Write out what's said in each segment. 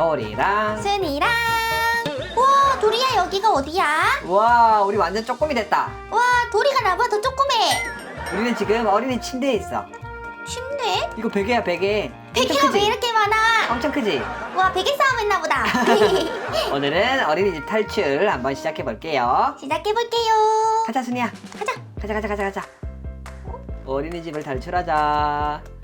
도리랑. 순이랑. 와 도리야 여기가 어디야? 와 우리 완전 쪼꼬미 됐다. 와 도리가 나보다 더 조그매. 우리는 지금 어린이 침대에 있어. 침대? 이거 베개야 베개. 엄청 베개가 왜 크지? 이렇게 많아? 엄청 크지? 와 베개 싸움 했나 보다. 오늘은 어린이집 탈출 한번 시작해 볼게요. 시작해볼게요. 가자 순이야. 가자. 가자 가자 가자 가자. 어린이집을 탈출하자. 어?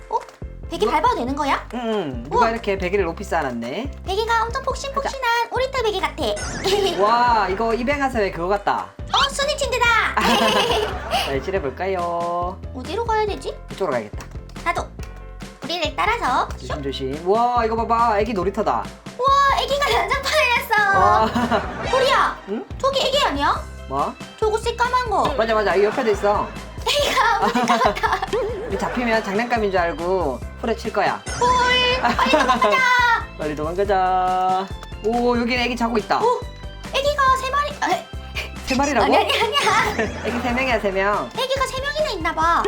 베개 밟아도 되는 거야? 응 누가 우와. 이렇게 베개를 높이 쌓아놨네? 베개가 엄청 폭신폭신한 오리털 베개 같아. 와 이거 입양하서의 그거 같다? 어 순이 침대다. 탈출해 볼까요? 어디로 가야 되지? 이쪽으로 가야겠다. 나도. 우리를 따라서 슉. 조심조심. 와 이거 봐봐. 애기 놀이터다. 와 애기가 난장판을 했어. 와 도리야 응? 저기 애기 아니야? 뭐? 저거 새까만 거. 맞아 맞아. 이 옆에도 있어. 애기가 우리 잡히면 장난감인 줄 알고 후려칠 거야. 헐 빨리 도망가자. 빨리 도망가자. 오 여기는 애기 자고 있다. 오 애기가 세 마리 아, 세 마리라고? 아니 아니 아니야. 애기 세 명이야 세 명. 애기가 세 명이나 있나 봐.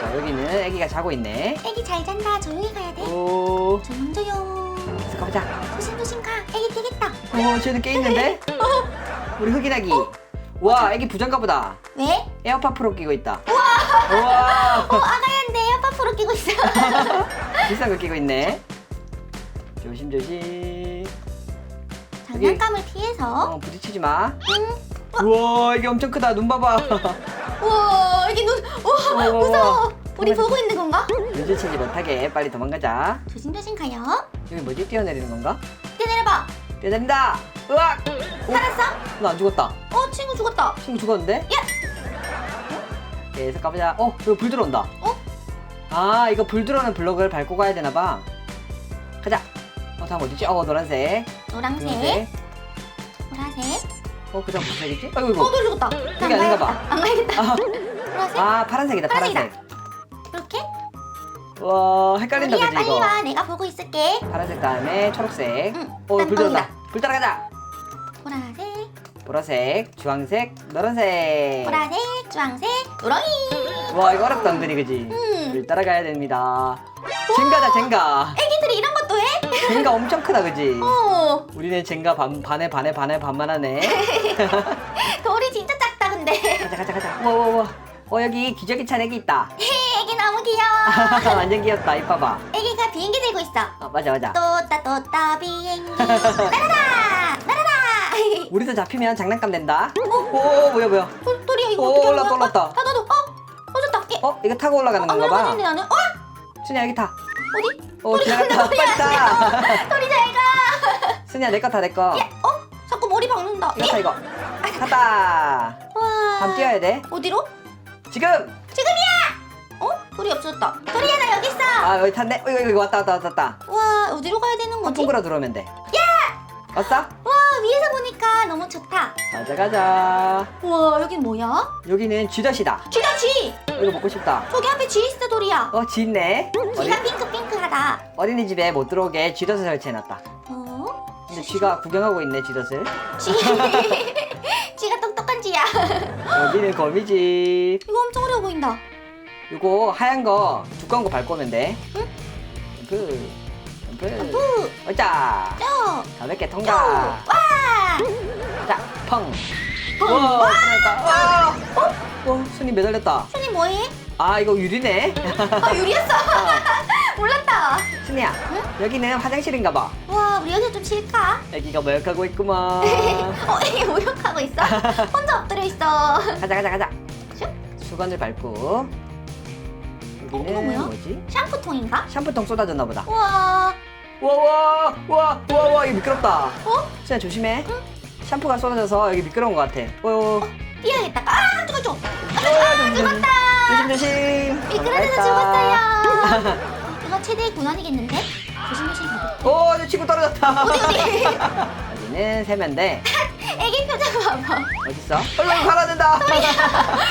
자, 여기는 애기가 자고 있네. 애기 잘 잔다. 조용히 가야 돼. 오. 조용조용. 그래서 가보자. 조심조심 가. 애기 깨겠다. 오 쟤는 깨 있는데? 우리 흑인아기. 와 애기 부장가 보다. 왜? 에어팟 프로 끼고 있다. 우와. 어 아가야 프로 끼고 있어. 비싼 거 끼고 있네. 조심조심. 장난감을 피해서. 어 부딪히지 마. 응. 우와 이게 엄청 크다. 눈 봐봐. 우와 애기 눈 우와 우와, 무서워. 우리 보고 있는 건가? 눈치채지 못하게 빨리 도망가자. 조심조심 가요. 여기 뭐지? 뛰어내리는 건가? 뛰어내려봐. 뛰어내린다. 으악! 살았어? 나 안 죽었다. 어 친구 죽었다. 친구 죽었는데? 계속 가보자. 어 이거 불 들어온다. 어? 아 이거 불 들어오는 블럭을 밟고 가야 되나봐. 가자. 어 다음 어디지? 어 노란색. 노란색. 노란색. 보라색. 어 그 다음 무슨 색이지? 아이고 어 이거. 너 죽었다. 여기 아닌가 봐. 안 가야겠다. 아, 보라색? 아 파란색이다 파란색. 이렇게? 와 헷갈린다 우리야 그지 빨리 이거 와. 내가 보고 있을게. 파란색 다음에 초록색. 응, 어난불 들어온다. 불 따라가자. 보라색. 보라색 주황색 노란색. 보라색 주황색 노랑이. 와 이거 어렵다 은근히 그지? 음. 불 따라가야 됩니다. 젠가다 젠가. 애기들이 이런 것도 해? 젠가 엄청 크다 그지? 어. 우리는 젠가 반, 반에 반에 반에 반만 하네. 돌이 진짜 작다 근데. 가자 가자 가자. 우와우와. 어 여기 기저귀 찬 애기 있다. 애기 너무 귀여워. 완전 귀엽다 이 봐봐. 애기가 비행기 들고 있어. 어, 맞아 맞아. 또따 또따 비행기. 날아라 날아라. 우리도 잡히면 장난감 된다. 오 뭐야 뭐야. 돌, 돌 이야 이거 오, 어떻게 하는 올라왔다, 거야? 올라왔다. 어, 나 나도 어? 어졌다. 얘, 어 이거 타고 올라가는 안 건가 올라가는데 봐 나는 어? 순이야 여기 타. 어디? 어 돌이 지나갔다. 돌이 빨리 타 돌이 잘가. 순이야 내 거 타 내거. 야, 어? 자꾸 머리 박는다. 이거 타 이거. 탔다. 와. 다음 뛰어야 돼. 어디로? 지금! 지금이야! 어? 돌이 없어졌다. 돌이야 나 여기 있어. 아 여기 탔네? 어, 이거 이거 왔다 왔다 왔다 왔다. 와 어디로 가야 되는 거지? 끌어 들어오면 돼. 왔어? 와 위에서 보니까 너무 좋다. 가자 가자. 와 여긴 뭐야? 여기는 쥐덫이다. 쥐다 쥐! 어, 이거 먹고 싶다. 저기 앞에 쥐 있어 돌이야. 어 쥐 있네. 쥐가 핑크핑크하다. 어린이집에 못 들어오게 쥐덫을 설치해놨다. 어? 근데 쥐가 구경하고 있네 쥐덫을. 쥐. 쥐가 똑똑한 쥐야. 여기는 거미집. 이거 엄청 어려워 보인다. 이거 하얀 거 두꺼운 거 밟고 오면 돼. 응? 점프 점프 푸! 어짜 쪼! 가볍게 쪼! 통과. 와! 자 펑. 펑. 와, 와! 끝났다. 어? 어, 손이 매달렸다. 순이 뭐해? 아, 이거 유리네. 아 유리였어 어, 몰랐다 순이야, 여기는 화장실인가 봐. 와 우리 여기서 좀 쉴까? 애기가 모욕하고 있구만. 어 애기 모욕하고 있어? 혼자 엎드려 있어 가자, 가자, 가자. 슉. 수건을 밟고. 어, 이거 여기는 뭐야? 뭐지? 샴푸통인가? 샴푸통 쏟아졌나 보다. 우와 우 와, 우와, 우와, 우와, 우와, 이거 미끄럽다. 어? 순이야, 조심해. 샴푸가 쏟아져서 여기 미끄러운 것 같아. 어, 어, 뛰어야겠다 아 죽어 죽어 조심, 조심. 조심, 조심. 미끄러져서. 죽었어요 이거 최대의 고난이겠는데? 조심 조심 가볼게 오, 내 친구 떨어졌다. 어디 어디 여기는 세면대. 애기 표정 봐봐 어딨어? 얼른 가라앉는다.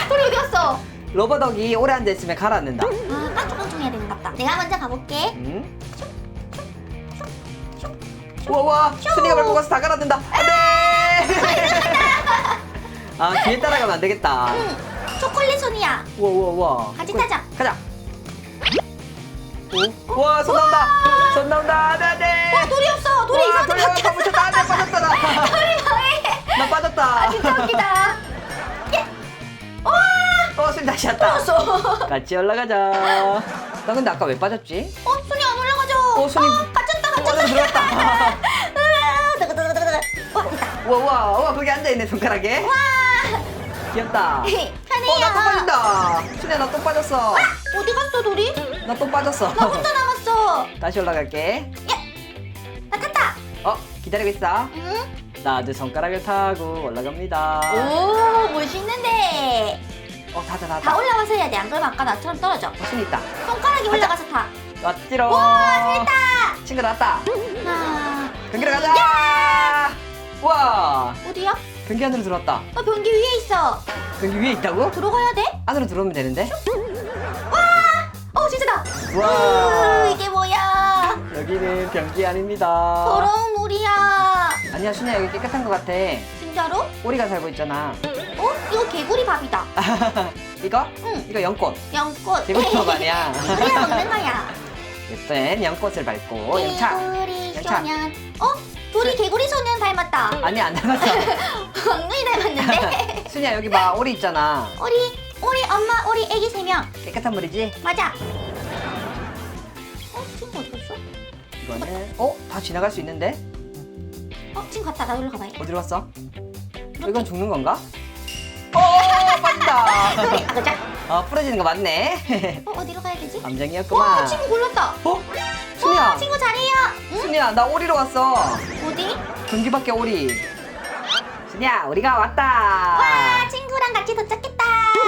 돌이 어디 갔어? 러버덕이 오래 앉아있으면 가라앉는다. 아 깡총깡총 해야 되는 것 같다 내가 먼저 가볼게 응? 우 와와 순이가 밟고 가서 다 갈아든다 안돼 아 뒤에 따라가면 안 되겠다 응. 초콜릿 손이야. 와와와 같이 타자. 가자 오? 와손 나온다 손 나온다 안돼 와, 안돼 돌이 없어. 돌이 와, 이상한데 돌이 다 바뀌었어. 붙였다. 나 빠졌다, 나. 돌이 왜? 나 빠졌다 아, 진짜 웃기다. 예. 와, 어순 다시 왔다 떨어졌어. 같이 올라가자 나 근데 아까 왜 빠졌지? 어, 손이 안 올라가죠. 어, 손이- 빠졌다. 아, 으아, 두구두구두구두구. 와. 우와, 우와, 우와, 거기 앉아있네, 손가락에. 와, 귀엽다. 어, 편해요. 나또 빠진다. 순이야, 나 또 빠졌어. 어디 갔어, 도리? 나 또 빠졌어. 나 혼자 남았어. 다시 올라갈게. 나 탔다. 어, 기다리고 있어. 응? 나도 손가락을 타고 올라갑니다. 오, 멋있는데. 어, 타자, 타자. 다 올라와서 해야 돼. 안 그러면 아까 나처럼 떨어져. 어, 순이 있다. 손가락이 올라가서 타. 왔지롱. 와, 됐다. 친구 나왔다. 하나. 변기로 가자. 우와, 어디야? 변기 안으로 들어왔다. 어, 변기 위에 있어. 변기 위에 있다고? 들어가야 돼? 안으로 들어오면 되는데? 어, 진짜다. 우와. 으, 이게 뭐야? 여기는 변기 아닙니다. 더러운 물이야. 아니야, 순이야, 여기 깨끗한 것 같아. 진짜로? 오리가 살고 있잖아. 어? 이거 개구리 밥이다. 이거? 응. 이거 연꽃. 연꽃. 개구리 밥 아니야. 우리가 먹는 거야. 예쁜 연꽃을 밟고 영차. 개구리 영차. 소년. 어? 둘이 개구리 소년 닮았다. 아니 안 닮았어. 엉덩이 닮았는데? 순이야 여기 봐 오리 있잖아. 우리, 우리 엄마, 우리 애기 세 명. 깨끗한 물이지? 맞아. 어? 친구 어디 갔어? 이거는 어? 다 지나갈 수 있는데? 어? 친구 갔다. 나 여기로 가봐야 어디로 갔어? 어, 이건 죽는 건가? 어. 우리 아가자. 어 부러지는 거 맞네. 어? 어디로 가야 되지? 와, 감정이었구만. 친구 골랐다. 어? 순이야. 친구 잘해요. 응? 순이야 나 오리로 왔어. 어디? 경기 밖에 오리. 순이야 우리가 왔다. 와, 친구랑 같이 도착했다.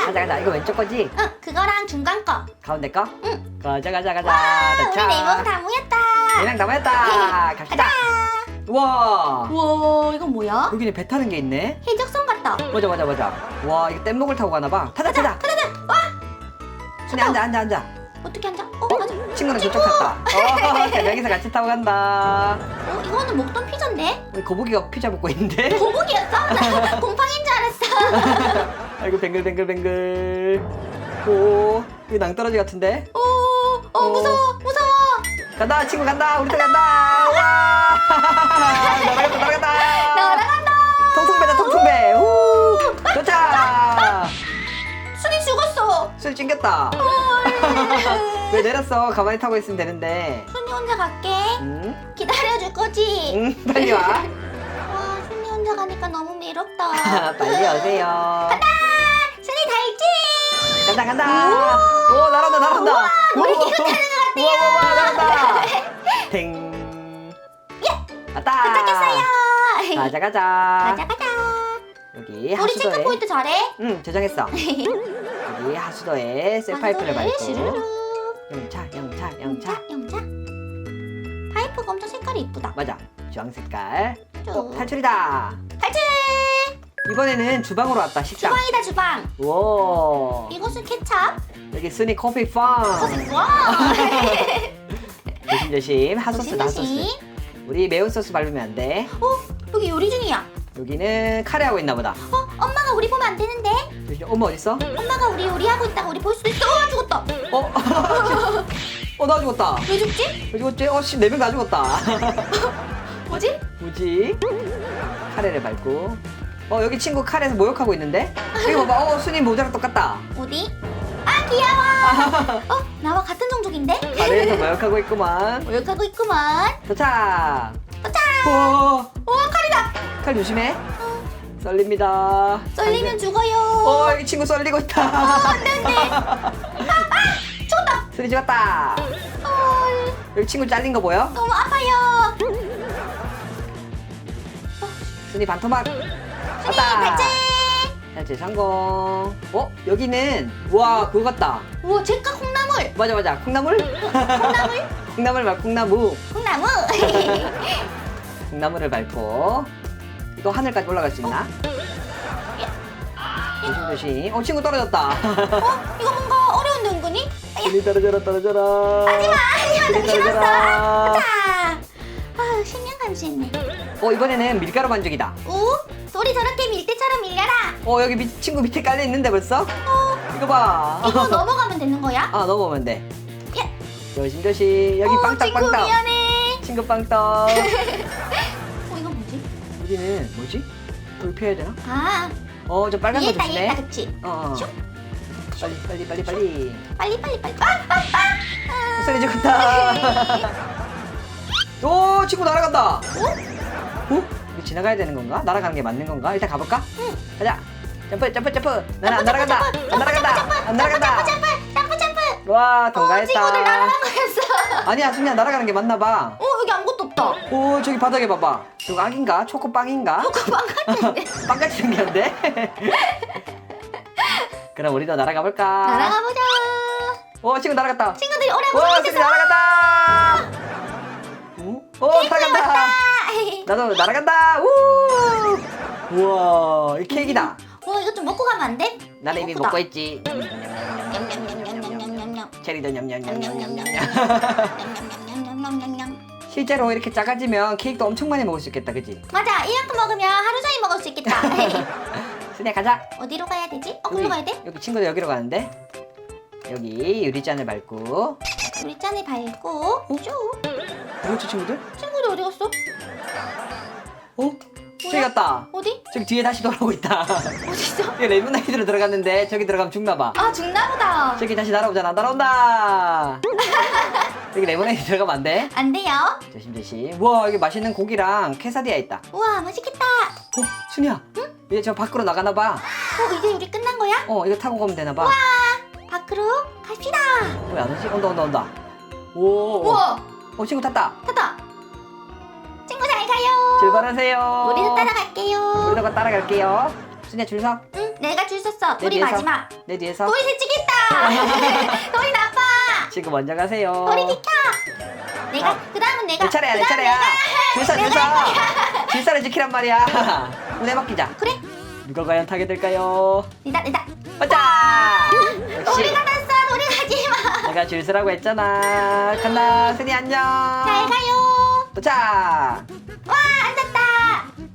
가자 가자 이거 왼쪽 거지? 응, 그거랑 중간 거. 가운데 거? 응. 가자 가자 가자. 와, 우리 도착. 네명 다 모였다. 네명 남았다. 갑시다. 가자. 와. 우와, 이건 뭐야? 여기는 배 타는 게 있네. 해적선 같다. 맞아 맞아 맞아. 와 이거 뗏목을 타고 가나 봐. 타자 타자. 타자, 와! 순이 앉아 앉아 앉아. 어떻게 앉아? 어, 맞아. 친구는 저쪽 탔다. 어, 세 명이서 같이 타고 간다. 어, 이거는 먹던 피자인데? 우리 거북이가 피자 먹고 있는데. 거북이였어? 나 곰팡인 줄 알았어. 아이고 뱅글뱅글뱅글. 오, 여기 낭떠러지 같은데. 오, 어, 무서워, 무서워. 간다 친구 간다. 우리 또 간다. 와. 날아갔다 날아갔다. 통통배다 통통배. 우. 도착. 순이 죽었어. 술 찡겼다. 왜 내렸어? 가만히 타고 있으면 되는데. 순이 혼자 갈게. 응? 기다려줄 거지. 응, 빨리 와. 와, 순이 혼자 가니까 너무 외롭다. 빨리 오세요. 간다. 순이 달지. 간다 간다. 오 날아온다 날아온다. 우와, 우리 우와, 기분 타는 것 우와 우와 우와, 날아온다. 탱. 왔다. 도착했어요. 가자 가자. 가자, 가자. 여기 우리 하수도에. 포인트 잘해. 응 저장했어. 여기 하수도에 쇠 파이프를 만두를 밟고. 슈루루. 영차 영차 영차. 영차. 파이프가 엄청 색깔이 이쁘다. 맞아. 주황 색깔. 어, 쭉. 탈출이다. 탈출! 이번에는 주방으로 왔다 식당. 주방이다 주방. 오. 이것은 케찹. 여기 순이 커피 팜. 와. 조심조심 핫소스다 핫소스. 조심조심. 우리 매운 소스 밟으면 안 돼. 어 여기 요리 중이야. 여기는 카레 하고 있나 보다. 어 엄마가 우리 보면 안 되는데. 엄마 어딨어? 엄마가 우리 요리하고 있다가 우리 볼 수도 있어. 어 죽었다. 어? 어, 나 죽었다. 왜 죽지? 왜 죽었지? 어, 씨, 네명다 죽었다. 뭐지? 뭐지? 카레를 밟고. 어, 여기 친구 카레에서 모욕하고 있는데? 여기 봐봐. 어, 순이 모자랑 똑같다. 어디? 아 귀여워. 어 나와 같은 종족인데? 카레에서 모욕하고 있구만. 모욕하고 있구만. 도착. 도착. 우와, 와 칼 조심해. 썰립니다. 썰리면 죽어요. 어, 여기 친구 썰리고 있다. 안 돼 안돼. 죽었다. 순이 죽었다. 헐. 여기 친구 잘린 거 보여? 너무 아파요. 순이 반토막. 순이 왔다. 발전. 탈출 성공. 어? 여기는 와 그거 같다. 우와 제가 콩나물. 맞아 맞아. 콩나물? 콩나물? 콩나물 말 콩나무. 콩나무. 콩나물을 밟고 이거 하늘까지 올라갈 수 있나? 조심 조심. 어 친구 떨어졌다. 어? 이거 뭔가 어려운데 은근히? 우리 떨어져라 떨어져라. 하지마 하지마 좀 우리. 떨어져라. 자. 아 식량 감시했네. 어 이번에는 밀가루 반죽이다. 오? 소리 저렇게 밀대처럼 밀려라. 어 여기 밑, 친구 밑에 깔려 있는데 벌써? 어? 이거 봐. 이거 넘어가면 되는 거야? 아 넘어오면 돼. 예. 조심 조심. 여기 어, 빵떡 친구 빵떡. 미안해. 친구 빵떡. 어? 여기는 뭐지? 여기 펴야 되나? 아 어 저 빨간 거 위에 있다 위에 조심해. 있다 그치? 어. 어. 슉. 빨리 빨리 빨리 빨리. 빨리 빨리 빨리. 아, 아, 아. 소리 죽었다. 오 친구 날아간다. 어? 이거 지나가야 되는 건가? 날아가는 게 맞는 건가? 일단 가볼까? 응. 가자. 점프 점프 점프. 나는 안 날아간다. 안 날아간다. 안 날아간다. 점프 점프 점프. 와 어, 친구들 통과했다. 날아간 거였어. 아니야 순이야 날아가는 게 맞나 봐. 어. 오 저기 바닥에 봐봐. 저거 악인가? 초코빵인가? 초코빵 같은데. 빵 같은 생겼는데? 그럼 우리도 날아가 볼까? 날아가 보자. 오 친구 날아갔다. 친구들이 오래 오 친구 보고 날아갔다. 오, 오 날아간다. 나도 날아간다. 우. 우와 이 케이크다. 어 이거 좀 먹고 가면 안 돼? 나는 이미 먹고 있지. 냠냠냠냠냠냠냠. 체리도 냠냠냠냠냠냠. 냠냠냠냠냠냠냠. 실제로 이렇게 작아지면 케이크도 엄청 많이 먹을 수 있겠다, 그지? 맞아 이만큼 먹으면 하루 종일 먹을 수 있겠다. 순이야 가자. 어디로 가야 되지? 어 글로 가야 돼? 여기 친구들 여기로 가는데. 여기 유리잔을 밟고. 우리 짠을 밟고 쭉. 뭐지 친구들? 친구들 어디 갔어? 어? 저기 갔다. 어디? 저기 뒤에 다시 돌아오고 있다. 어딨어? 여기 레몬나이드로 들어갔는데 저기 들어가면 죽나 봐. 아 죽나 보다. 저기 다시 날아오잖아. 날아온다. 여기 레몬나이드 들어가면 안 돼. 안 돼요. 조심조심. 우와 여기 맛있는 고기랑 케사디아 있다. 우와 맛있겠다. 어? 순이야. 이제 저 밖으로 나가나 봐. 어 이제 우리 끝난 거야? 어 이거 타고 가면 되나봐. 밖으로 갑시다. 왜안 오지? 온다 온다 온다. 오. 우와 어 친구 탔다. 타다. 친구 잘 가요. 출발하세요. 우리도 따라갈게요. 우리도 따라갈게요. 순이야 줄 서. 응 내가 줄 섰어. 내 우리 뒤에서. 마지막. 내 뒤에서. 돌이 새치겠다. 돌이 나 빠. 친구 먼저 가세요. 돌이 비켜. 내가 그 다음은 내가. 내 차례야 내 그다음 차례야. 내가 줄서. 줄서를 지키란 말이야. 운에 맡기자. 그래. 누가 과연 타게 될까요? 내다 내다. 가자. 역시 돌이가 났어. 돌이 가지 마. 내가 줄 서라고 했잖아. 간다. 순이 안녕. 잘 가요. 도착. 와 앉았다.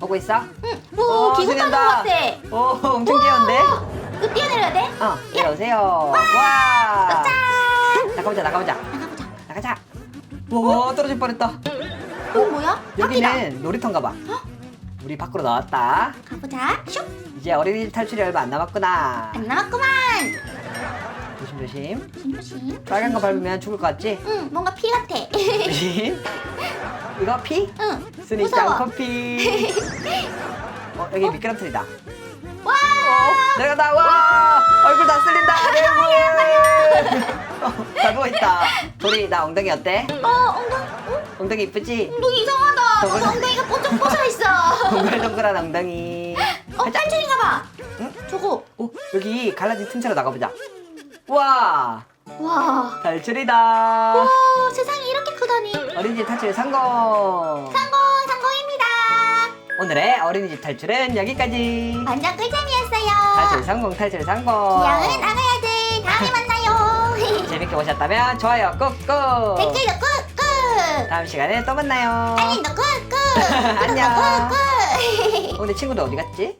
오고 있어? 응. 어, 오 기분 타는 것 간다. 같아. 오 엄청 귀여운데? 이거 뛰어내려야 돼? 어 내려오세요. 와. 짠. 나가보자 나가보자. 나가보자. 나가자. 와 떨어질 뻔했다. 이거 뭐야? 바퀴다. 여기는 놀이터인가 봐. 우리 밖으로 나왔다. 가보자. 슉. 이제 어린이집 탈출이 얼마 안 남았구나. 안 남았구만. 조심조심. 조심. 빨간 거 밟으면 죽을 것 같지? 응, 뭔가 피 같아. 조심. 이거 피? 응. 스니 무서워. 짱 커피. 어 여기 미끄럼틀이다. 와. 어 내려간다. 와 얼굴 다 쓸린다. 내얼 굴. 어, 다 누워 있다. 돌이 나 엉덩이 어때? 어, 엉덩이. 어? 엉덩이 이쁘지? 너 이상하다. 너 엉덩이가 뽀쩍뽀져 있어. 동글동글한 엉덩이. 어, 탈출인가 봐. 응? 저거. 오 여기 갈라진 틈새로 나가보자. 와 와. 탈출이다. 와, 세상이 이렇게 크다니. 어린이집 탈출 성공. 성공, 성공입니다. 오늘의 어린이집 탈출은 여기까지. 완전 꿀잼이었어요. 탈출 성공, 탈출 성공. 기왕은 나가야 돼. 다음에 만나요. 재밌게 보셨다면 좋아요 꾹꾹. 댓글도 꾹꾹. 다음 시간에 또 만나요. 알림도 꾹꾹. 안녕. 구독도 꾹꾹. 오늘 친구들 어디 갔지?